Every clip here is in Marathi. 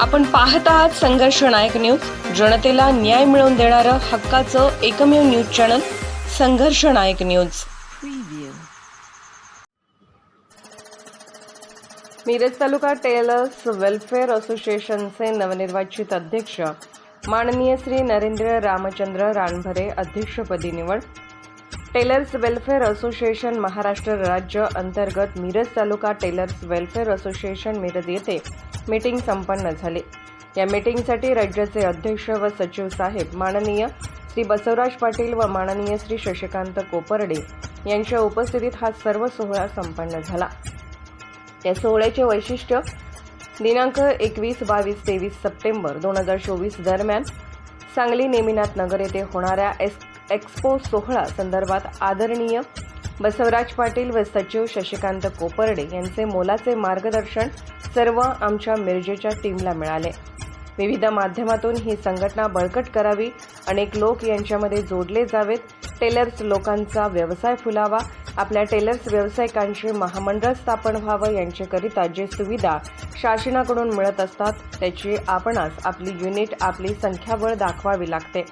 आपण पाहत आहात संघर्ष नायक न्यूज. जनतेला न्याय मिळवून देणारं हक्काचं एकमेव news channel Sangharsh Nayak news. Miraj taluka tailors welfare असोसिएशनचे नवनिर्वाचित अध्यक्ष माननीय श्री नरेंद्र रामचंद्र रानभरे अध्यक्षपदी निवड. टेलर्स वेलफेअर असोसिएशन महाराष्ट्र राज्य अंतर्गत Miraj taluka tailors welfare association Miraj येथे मीटिंग संपन्न झाली. या मीटिंगसाठी राज्याचे अध्यक्ष व सचिव साहेब माननीय श्री बसवराज पाटील व माननीय श्री शशिकांत कोपर्डे यांच्या उपस्थितीत हा सर्व सोहळा संपन्न झाला. या सोहळ्याचे वैशिष्ट्य दिनांक एकवीस बावीस तेवीस सप्टेंबर दोन हजार चोवीस दरम्यान सांगली नेमिनाथ नगर येथे होणाऱ्या एस एक्स्पो सोहळा संदर्भात आदरणीय बसवराज पाटील व सचिव शशिकांत कोपर्डे यांचे मोलाचे मार्गदर्शन सर्व आमच्या मिरजेच्या टीमला मिळाले. विविध माध्यमातून ही संघटना बळकट करावी अनेक लोक यांच्यामध्ये जोडले जावेत. टेलर्स लोकांचा व्यवसाय फुलावा आपल्या टेलर्स व्यावसायिकांचे महामंडळ स्थापन व्हावं यांच्याकरिता जे सुविधा शासनाकडून मिळत असतात त्याची आपणास आपली युनिट आपली संख्याबळ दाखवावी लागते.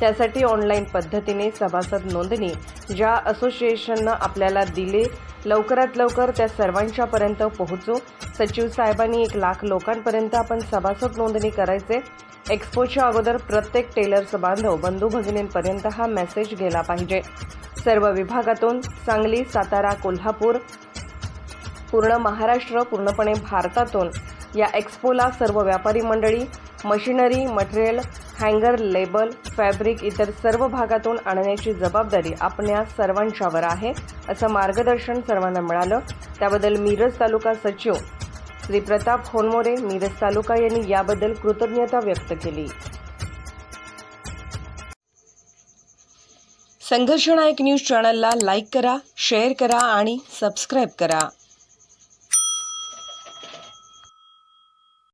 त्यासाठी ऑनलाईन पद्धतीने सभासद नोंदणी ज्या असोसिएशननं आपल्याला दिले लवकरात लवकर त्या सर्वांच्यापर्यंत पोहोचू. सचिव साहेबांनी एक लाख लोकांपर्यंत आपण सभासद नोंदणी करायचे. एक्स्पोच्या अगोदर प्रत्येक टेलर्स बांधव बंधू भगिनींपर्यंत हा मेसेज गेला पाहिजे. सर्व विभागातून सांगली सातारा कोल्हापूर पूर्ण महाराष्ट्र पूर्णपणे भारतातून या एक्स्पोला सर्व व्यापारी मंडळी मशिनरी मटेरियल हँगर लेबल फॅब्रिक इतर सर्व भागातून आणण्याची जबाबदारी आपल्या सर्वांच्यावर आहे असं मार्गदर्शन सर्वांना मिळालं. त्याबद्दल मिरज तालुका सचिव श्री प्रताप होनमोरे मिरज तालुका यांनी याबद्दल कृतज्ञता व्यक्त केली. संघर्षनायक न्यूज चॅनलला लाईक करा शेअर करा आणि सबस्क्राईब करा.